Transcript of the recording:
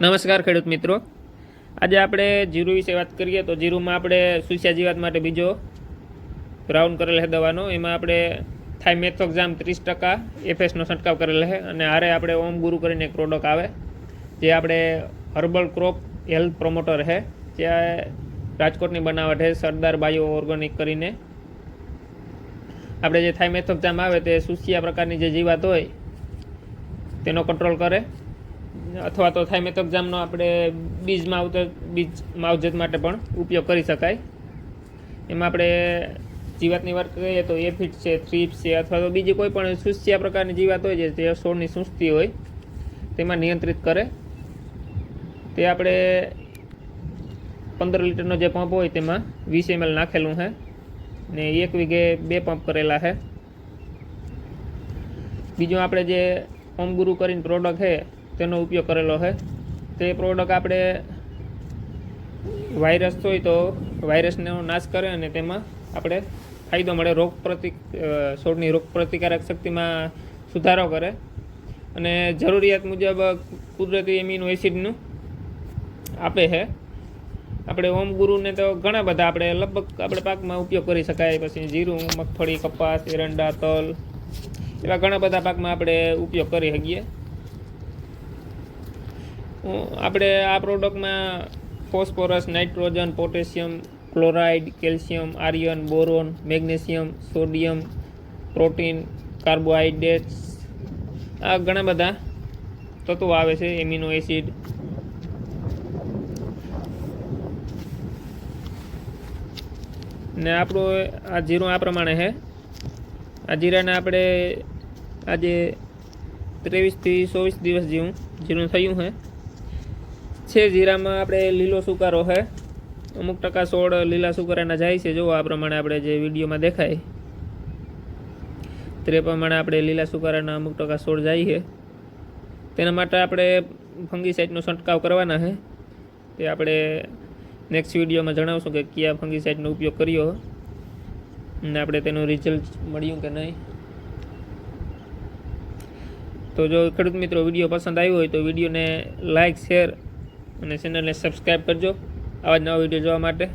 નમસ્કાર ખેડૂત મિત્રો. આજે આપણે જીરું વિશે વાત કરીએ તો જીરુંમાં આપણે સુસ્યા જીવાત માટે બીજો રાઉન્ડ કરેલ છે દવાનો. એમાં આપણે થાઇમેથોક્ઝામ ત્રીસ ટકા, એફએસનો છંટકાવ કરેલ છે અને હારે આપણે ઓમ ગુરુ કરીને એક પ્રોડક્ટ આવે, જે આપણે હર્બલ ક્રોપ હેલ્થ પ્રોમોટર છે. જે રાજકોટની બનાવટ છે, સરદાર બાયો ઓર્ગેનિક કરીને. આપણે જે થાઇમેથોક્ઝામ આવે તે સુસ્યા પ્રકારની જે જીવાત હોય, તેનો કંટ્રોલ કરે. અથવા તો થાઇમેથોક્ઝામનો આપણે બીજ માવતર બીજ માવજત માટે પણ ઉપયોગ કરી શકાય. એમાં આપણે જીવાતની વાત કરીએ તો એફિટ છે થ્રીપ્સ છે, અથવા તો બીજી કોઈ પણ સુસ્યા પ્રકારની જીવાત હોય છે, જે છોડની સુસ્તી હોય, તેમાં નિયંત્રિત કરે. તે આપણે પંદર લીટરનો જે પંપ હોય તેમાં વીસ એમએલ નાખેલું છે ને એક વીઘે બે પંપ કરેલા છે બીજું આપણે જે ઓમ કરીને પ્રોડક્ટ છે તેનો ઉપયોગ કરેલો છે. તે પ્રોડક્ટ આપણે વાયરસ હોય તો વાયરસનો નાશ કરે અને તેમાં આપણે ફાયદો મળે. રોગ પ્રતિ છોડની રોગ પ્રતિકારક શક્તિમાં સુધારો કરે. અને જરૂરિયાત મુજબ કુદરતી એમિનો એસિડનું આપે છે. આપણે ઓમ ગુરુને તો ઘણા બધા આપણે લગભગ આપણે પાકમાં ઉપયોગ કરી શકાય. પછી જીરું, મગફળી, કપાસ, એરંડા, તલ એવા ઘણા બધા પાકમાં આપણે ઉપયોગ કરી શકીએ. આપણે આ પ્રોડક્ટમાં phosphorus nitrogen potassium chloride calcium iron boron magnesium sodium protein carbohydrates આ ઘણા બધા તત્વો આવે છે એમિનો એસિડ ને આપણું આ જીરું આ પ્રમાણે છે. આ જીરાને આપણે આજે ત્રેવીસથી ચોવીસ દિવસ જેવું જીરું થયું છે. છે, જીરામાં આપણે લીલો સુકારો છે. અમુક ટકા સોળ લીલા સુકારાના જાય છે. જો આ પ્રમાણે આપણે જે વિડીયોમાં દેખાય. તે પ્રમાણે આપણે લીલા સુકારાના અમુક ટકા સોળ જાય છે. તેના માટે આપણે ફંગીસાઇડનો છંટકાવ કરવાના છે. તે આપણે નેક્સ્ટ વિડીયોમાં જણાવશું કે કયા ફંગીસાઇડનો ઉપયોગ કર્યો. અને આપણે તેનું રિઝલ્ટ મળ્યું કે નહીં. તો જો ખેડૂત મિત્રો વીડિયો પસંદ આવ્યો હોય તો વિડીયોને લાઇક શેર અને ચેનલને સબસ્ક્રાઈબ કરજો આવા જ નવા વીડિયો જોવા માટે.